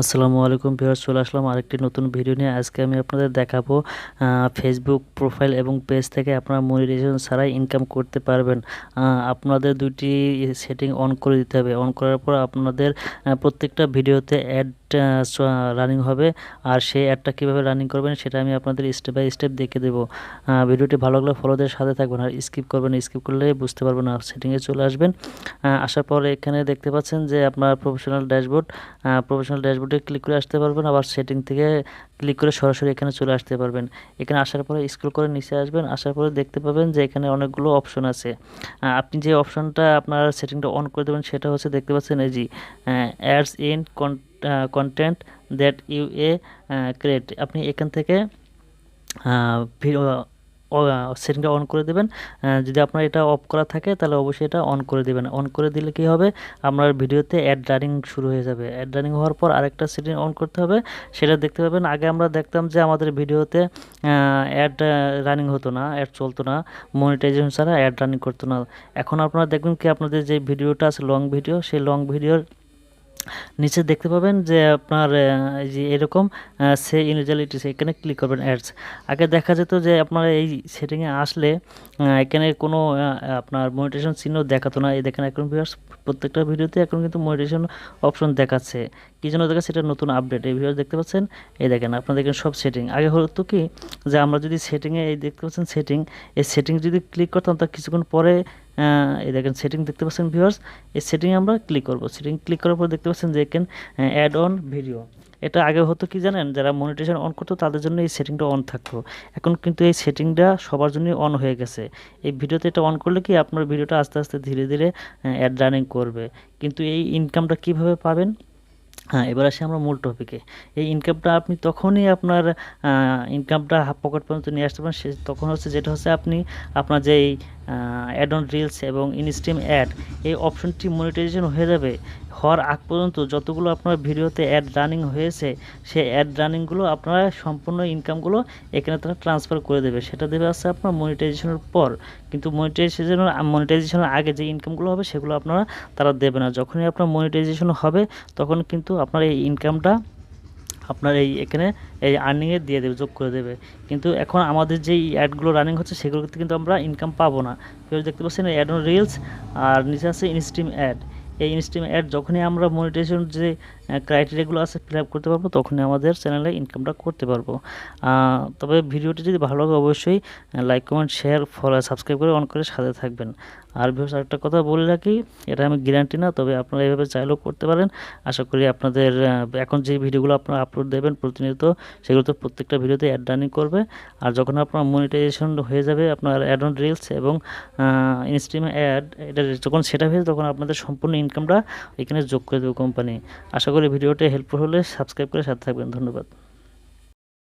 আসসালামু আলাইকুম ভিউয়ার্স, চলে আসলাম আরেকটি নতুন ভিডিও নিয়ে। আজকে আমি আপনাদের দেখাবো ফেসবুক প্রোফাইল এবং পেজ থেকে আপনারা মনিটাইজেশন ছাড়াই ইনকাম করতে পারবেন। আপনাদের দুটি সেটিং অন করে দিতে হবে। অন করার পর আপনাদের প্রত্যেকটা ভিডিওতে অ্যাড রানিং হবে। আর সেই অ্যাডটা কীভাবে রানিং করবেন সেটা আমি আপনাদের স্টেপ বাই স্টেপ দেখে দেবো। ভিডিওটি ভালো লাগলে ফলোদের সাথে থাকবেন আর স্কিপ করবেন স্কিপ করলে বুঝতে পারবেন না। সেটিংয়ে চলে আসবেন। আসার পর এখানে দেখতে পাচ্ছেন যে আপনার প্রফেশনাল ড্যাশবোর্ড প্রফেশনাল ড্যাশবোর্ডে ক্লিক করে আসতে পারবেন। আবার সেটিং থেকে ক্লিক করে সরাসরি এখানে চলে আসতে পারবেন। এখানে আসার পরে স্ক্রল করে নিচে আসবেন। আসার পরে দেখতে পাবেন যে এখানে অনেকগুলো অপশন আছে। আপনি যে অপশনটা আপনার সেটিংটা অন করে দেবেন সেটা হচ্ছে দেখতে পাচ্ছেন এই জি ads in content that you uh create আপনি এখান থেকে সেটিংটা অন করে দেবেন। যদি আপনার এটা অফ করা থাকে, তাহলে অবশ্যই এটা অন করে দেবেন। অন করে দিলে কি হবে? আপনার ভিডিওতে অ্যাড রানিং শুরু হয়ে যাবে। অ্যাড রানিং হওয়ার পর আরেকটা সেটিং অন করতে হবে। সেটা দেখতে পাবেন। আগে আমরা দেখতাম যে আমাদের ভিডিওতে অ্যাড রানিং হতো না অ্যাড চলতো না। মনিটাইজেশন ছাড়া অ্যাড রানিং করতো না। এখন আপনারা দেখবেন কি, আপনাদের যে ভিডিওটা আছে লং ভিডিও সেই লং ভিডিওর নিচে দেখতে পাবেন যে আপনার এই যে এরকম সে ইনজালিটিস এখানে ক্লিক করবেন অ্যাডস আগে দেখা যেত যে আপনার এই সেটিংয়ে আসলে এখানে কোনো আপনার মনিটেশন চিহ্ন দেখাতো না। এই দেখেন এখন ভিউয়ার্স প্রত্যেকটা ভিডিওতে এখন কিন্তু মনিটেশন অপশন দেখাচ্ছে। কী জন্য দেখাচ্ছে? এটা নতুন আপডেট এই ভিউয়ার্স দেখতে পাচ্ছেন? এই দেখেন আপনার দেখেন সব সেটিং আগে হতো কি, যে আমরা যদি সেটিংয়ে এই দেখতে পাচ্ছেন সেটিং এই সেটিং যদি ক্লিক করতাম তার কিছুক্ষণ পরে এই দেখেন সেটিং দেখতে পাচ্ছেন ভিউয়ার্স এই সেটিং আমরা ক্লিক করব। সেটিং ক্লিক করার পর দেখতে পাচ্ছেন যে এখানে অ্যাড অন ভিডিও এটা আগে হতো কি জানেন, যারা মনিটেশন অন করতো, তাদের জন্য এই সেটিংটা অন থাকতো। এখন কিন্তু এই সেটিংটা সবার জন্যই অন হয়ে গেছে। এই ভিডিওতে এটা অন করলে কি আপনার ভিডিওটা আস্তে আস্তে ধীরে ধীরে অ্যাড রানিং করবে। কিন্তু এই ইনকামটা কীভাবে পাবেন? হ্যাঁ এবার আসি আমরা মূল টপিকে এই ইনকামটা আপনি তখনই আপনার ইনকামটা হাফ পকেট পর্যন্ত নিয়ে আসতে পারেন। সে তখন হচ্ছে যেটা হচ্ছে আপনি আপনার যেই অ্যাড অন রিলস এবং ইনস্ট্রিম অ্যাড এই অপশনটি মনিটাইজেশন হয়ে যাবে। হওয়ার আগ পর্যন্ত যতগুলো আপনার ভিডিওতে অ্যাড রানিং হয়েছে, সেই অ্যাড রানিংগুলো আপনারা সম্পূর্ণ ইনকামগুলো এখানে তারা ট্রান্সফার করে দেবে। সেটা দেবে আছে আপনার মনিটাইজেশনের পর। কিন্তু মনিটাইজেশনের মনিটাইজেশনের আগে যে ইনকামগুলো হবে, সেগুলো আপনারা তারা দেবে না। যখনই আপনার মনিটাইজেশন হবে, তখন কিন্তু আপনার এই ইনকামটা আপনার এই এখানে এই আর্নিংয়ে দিয়ে দেবে, যোগ করে দেবে। কিন্তু এখন আমাদের যেই অ্যাডগুলো রানিং হচ্ছে, সেগুলোতে কিন্তু আমরা ইনকাম পাবো না। কেউ দেখতে পাচ্ছেন অ্যাড অন রিলস আর নিচে আছে ইনস্ট্রিম অ্যাড এই ইনস্ট্রিম অ্যাড যখনই আমরা মনিটাইজেশন যে ক্রাইটেরিয়াগুলো আছে ফিল আপ করতে পারব, তখনই আমাদের চ্যানেলে ইনকামটা করতে পারব। তবে ভিডিওটি যদি ভালো লাগে অবশ্যই like comment share follow subscribe করে অন করে সাথে থাকবেন। আর ভিউস আরেকটা কথা বলে রাখি, এটা আমি গ্যারান্টি না, তবে আপনারা এইভাবে চাইলেও করতে পারেন। আশা করি আপনাদের এখন যে ভিডিওগুলো আপনারা আপলোড দেবেন প্রতিনিয়ত, সেগুলো তো প্রত্যেকটা ভিডিওতে অ্যাড রানিং করবে। আর যখন আপনার মনিটাইজেশন হয়ে যাবে, আপনার অ্যাড অন রিলস এবং ইনস্ট্রিমে অ্যাড এটা যখন সেটা হয়ে তখন আপনাদের সম্পূর্ণ ইনকামটা এখানে যোগ করে দেবো কোম্পানি আশা করি ভিডিওটা হেল্পফুল হলে সাবস্ক্রাইব করে সাথে থাকবেন। ধন্যবাদ।